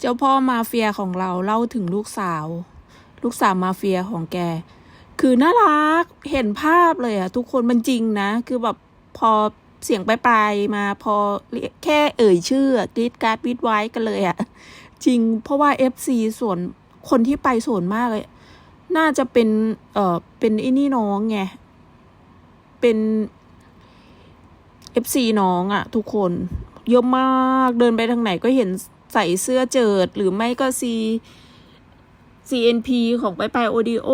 เจ้าพ่อมาเฟียของเราเล่าถึงลูกสาว ลูกสาวมาเฟียของแก คือน่ารักเห็นภาพเลยอะทุกคนมันจริงนะ คือแบบพอเสียงปลายๆมาพอแค่เอ่ยชื่อกรีดการ์ดวิดไว้กันเลยอะจริงเพราะว่า FC ส่วนคนที่ไปส่วนมากเลย น่าจะเป็นเอ่อเป็นไอ้นี่น้องไงเป็น FC น้องอะทุกคนเยอะมากเดินไปทางไหนก็เห็น ใส่เสื้อเจิดหรือไม่ก็ C CNP ของไปไปโอดีโอ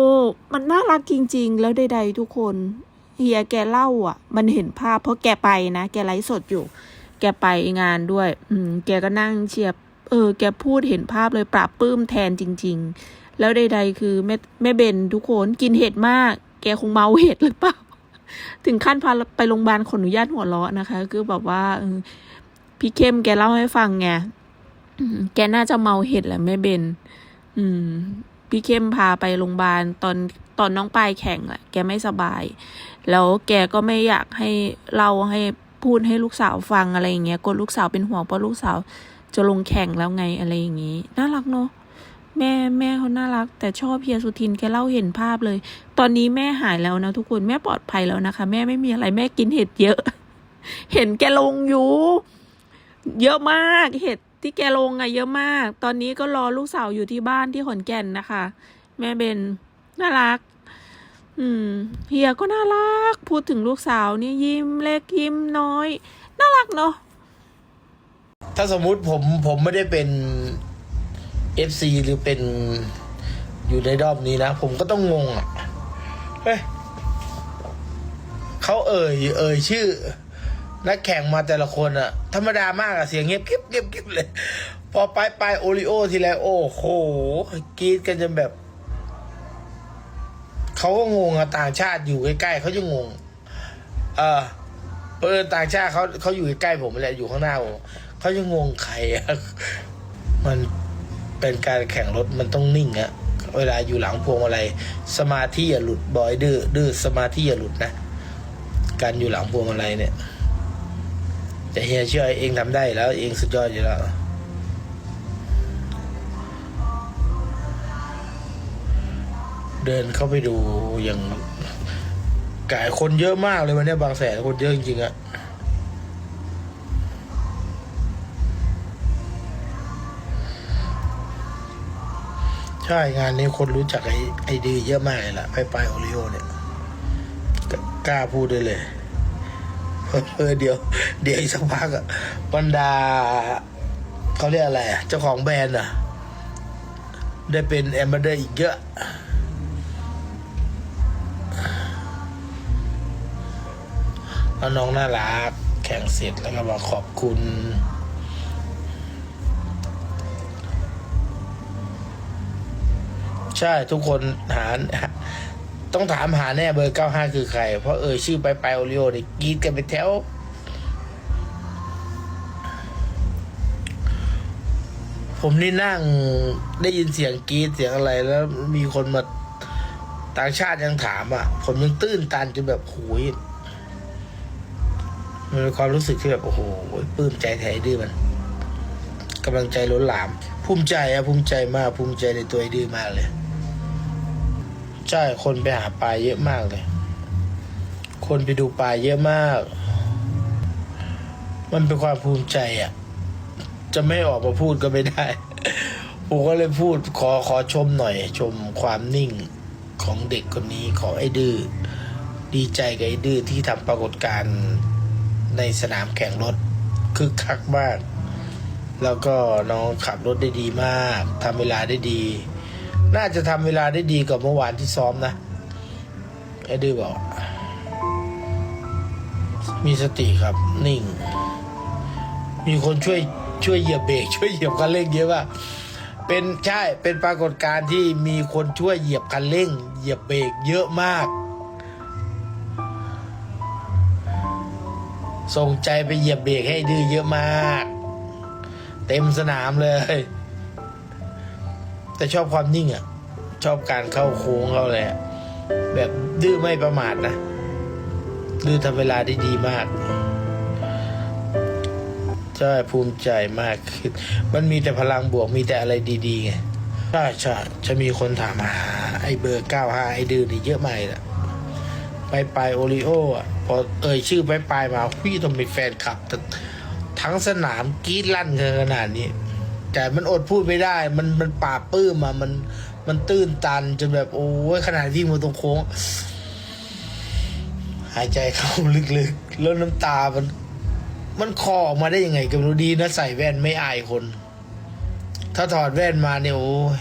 มันน่ารักจริง ๆ แล้วใดๆทุกคนเฮียแกเล่าอะ มันเห็นภาพเพราะแกไปนะ แกไลฟ์สดอยู่ แกไปงานด้วย อืม แกก็นั่งเชียบเออ แกพูดเห็นภาพเลยปรับปลื้มแทนจริง ๆ แล้วใดๆคือแม่แม่เบนทุกคนกินเห็ดมาก แกคงเมาเห็ดหรือเปล่า ถึงขั้นพาไปโรงพยาบาลขออนุญาตหัวเราะนะคะ คือแบบว่าพี่เข้มแกเล่าให้ฟังไง แกน่าจะเมาเห็ดแหละแม่เบน อืม พี่เข้มพาไปโรงพยาบาลตอนตอนน้องปายแข่งอะแกไม่สบาย แล้วแกก็ไม่อยากให้เล่าให้พูดให้ลูกสาวฟังอะไรอย่างเงี้ยกลัวลูกสาวเป็นห่วงเพราะลูกสาวจะลงแข่งแล้วไงอะไรอย่างงี้ น่ารักเนาะแม่แม่เขาน่ารัก แต่ชอบเฮียสุทินแกเล่าเห็นภาพเลย ตอนนี้แม่หายแล้วนะทุกคนแม่ปลอดภัยแล้วนะคะ แม่ไม่มีอะไรแม่กินเห็ดเยอะ เห็นแกลงอยู่ เยอะมากเห็ด ที่แกลงอะเยอะมาก ตอนนี้ก็รอลูกสาวอยู่ที่บ้านที่ขอนแก่นนะคะ แม่เบนน่ารัก อืมเฮียก็น่ารัก พูดถึงลูกสาวนี่ยิ้มเล็กยิ้มน้อย น่ารักเนาะถ้าสมมุติผมผมไม่ได้เป็นเอฟซีหรือเป็นอยู่ในรอบนี้นะ ผมก็ต้องงงอะเฮ้ยเขาเอ่ยเอ่ยชื่อ นักแข่งมาแต่ละคนอะธรรมดามากอะเสียงเงียบเกิ๊บเงียบกิ๊บเลย พอไปไปโอริโอทีไรโอ้โหกรีดกันจนแบบ เขาก็งงอะต่างชาติอยู่ใกล้ๆเขาจะงง เออเออต่างชาติเขาเขาอยู่ใกล้ผมแหละอยู่ข้างหน้าผมเขาจะงงใครอะมันเป็นการแข่งรถมันต้องนิ่งอะเวลาอยู่หลังพวงมาลัยสมาธิอย่าหลุดบอยดื้อดื้อสมาธิอย่าหลุดนะ การอยู่หลังพวงมาลัยเนี่ย แต่เฮียเชื่อเองทำได้แล้ว เองสุดยอดอยู่แล้วเดินเข้าไปดูอย่างกายคนเยอะมากเลยวันนี้บางแสนคนเยอะจริงๆอะใช่งานนี้คนรู้จักไอ้ไอ้ดีเยอะมากเลยล่ะไปไปโอริโอเนี่ยกกล้าพูดได้เลย เออเดี๋ยว เดี๋ยวอีกสักพักอะบรรดาเขาเรียกอะไรอะเจ้าของแบรนด์อะได้เป็นแอมบาเดอร์อีกเยอะแล้วน้องน่ารักแข่งเสร็จแล้วก็มาขอบคุณใช่ ทุกคนหา ต้องถามหาแน่เบอร์ 95 คือใคร เพราะเอ่ยชื่อไปไปโอริโอเนี่ยกรีดกันไปแถว ผมนี่นั่งได้ยินเสียงกรีดเสียงอะไรแล้วมีคนมาต่างชาติยังถามอะ ผมยังตื้นตันจนแบบหุยมันเป็นความรู้สึกที่แบบ โอ้โหปลื้มใจแท้ดื้อมันกำลังใจล้นหลาม ภูมิใจอะภูมิใจมากภูมิใจในตัวไอ้ดื้อมากเลย ใช่คนไปหาปลาเยอะมากเลย คนไปดูปลาเยอะมาก มันเป็นความภูมิใจอะ่ะ จะไม่ออกมาพูดก็ไม่ได้ ผมก็เลยพูดขอขอชมหน่อย ชมความนิ่งของเด็กคนนี้ของไอ้ดื้อดีใจกับไอ้ดื้อที่ทำปรากฏการณ์ในสนามแข่งรถคึกคักมาก แล้วก็น้องขับรถได้ดีมากทำเวลาได้ดี น่าจะทำเวลาได้ดีกว่าเมื่อวานที่ซ้อมนะไอ้ดื้อบอก มีสติครับ นิ่ง มีคนช่วยช่วยเหยียบเบรกช่วยเหยียบคันเร่งเยอะว่าเป็นใช่เป็นปรากฏการณ์ที่มีคนช่วยเหยียบคันเร่ง เหยียบเบรกเยอะมาก ส่งใจไปเหยียบเบรกให้ดื้อเยอะมาก เต็มสนามเลย แต่ชอบความนิ่งอะ ชอบการเข้าโค้งเข้าเลยอะแบบดื้อไม่ประมาทนะดื้อทำเวลาได้ดีมากใช่ภูมิใจมากขึ้นมันมีแต่พลังบวกมีแต่อะไรดีๆไงใช่ใช่จะมีคนถามหาไอ้เบอร์เก้าห้าไอ้ดื้อนี่เยอะมากเลยนะไปไปโอริโออะพอเอ่ยชื่อไปไปมาพี่ต้องมีแฟนคลับทั้งสนามกรีดลั่นกันขนาดนี้ แต่มันอดพูดไม่ได้ มันมันปาบปลื้มมามันมันตื้นตันจนแบบโอ้ยขนาดวิ่งมาตรงโค้ง หายใจเข้าลึกๆ แล้วน้ำตามัน มันคอออกมาได้ยังไงก็ไม่รู้ดีนะใส่แว่นไม่อายคน ถ้าถอดแว่นมาเนี่ยโอ้ย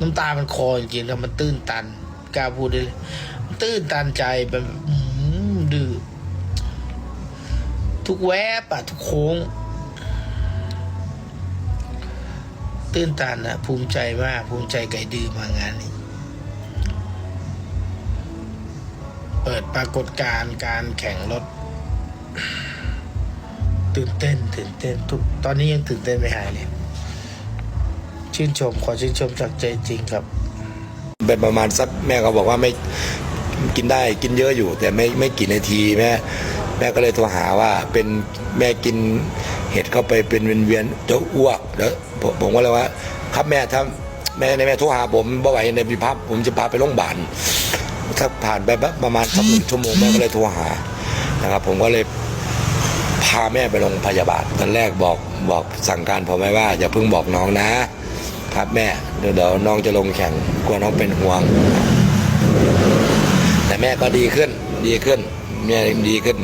น้ำตามันคอจริงๆครับมันตื้นตันกล้าพูดได้เลยตื้นตันใจแบบดื้อทุกแวบอะทุกโค้ง ตื้นตันอะภูมิใจมาก ภูมิใจไก่ดื้อมางานนี้ เปิดปรากฏการณ์การแข่งรถ ตื่นเต้น ตื่นเต้นทุก ตอนนี้ยังตื่นเต้นไม่หายเลย ชื่นชม ขอชื่นชมจากใจจริงครับเป็นประมาณสักแม่ก็บอกว่าไม่กินได้กินเยอะอยู่ แต่ไม่ไม่กี่นาทีแม่แม่ก็เลยโทรหาว่าเป็นแม่กิน เห็ดเข้าไปเป็นเวียนๆจะอ้วกแล้วผมผมก็เลยว่า ครับแม่ถ้าแม่ในแม่โทรหาผมบ่ไหวในพิพับผมจะพาไปโรงพยาบาลถ้าผ่านไปประมาณสักหนึ่งชั่วโมงแม่ก็เลยโทรหานะครับ ผมก็เลยพาแม่ไปโรงพยาบาลตอนแรกบอกบอกสั่งการผมไว้ว่า อย่าเพิ่งบอกน้องนะครับแม่เดี๋ยวเดี๋ยวน้องจะลงแข่งกลัวน้องเป็นห่วง แต่แม่ก็ดีขึ้นดีขึ้นแม่ดีขึ้น